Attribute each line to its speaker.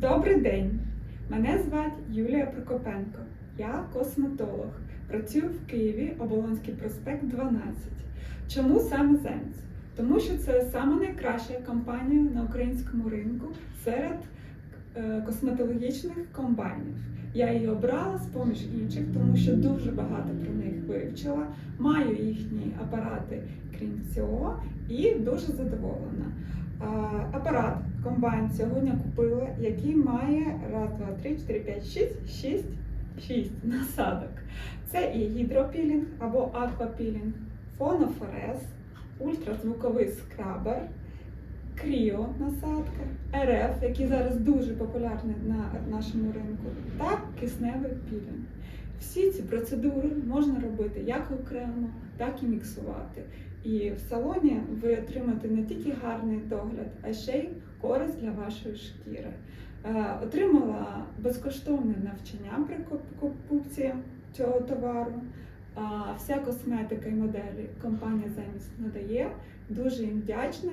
Speaker 1: Добрий день! Мене звати Юлія Прокопенко. Я косметолог. Працюю в Києві, Оболонський проспект 12. Чому саме Земс? Тому що це саме найкраща компанія на українському ринку серед е, косметологічних комбайнів. Я її обрала з поміж інших, тому що дуже багато про них вивчила. Маю їхні апарати, крім цього, і дуже задоволена. А, Апарат комбайн сьогодні купила, який має раз, два, три, чотири, п'ять, шість, шість, шість насадок. Це і гідропілінг або аквапілінг, фонофорез, ультразвуковий скрабер, кріо насадка, РФ, який зараз дуже популярний на нашому ринку, та кисневий пілінг. Всі ці процедури можна робити як окремо, так і міксувати. І в салоні ви отримаєте не тільки гарний догляд, а ще й користь для вашої шкіри. Е, Отримала безкоштовне навчання при покупці цього товару. Вся косметика і моделі компанія Земіс надає. Дуже їм вдячна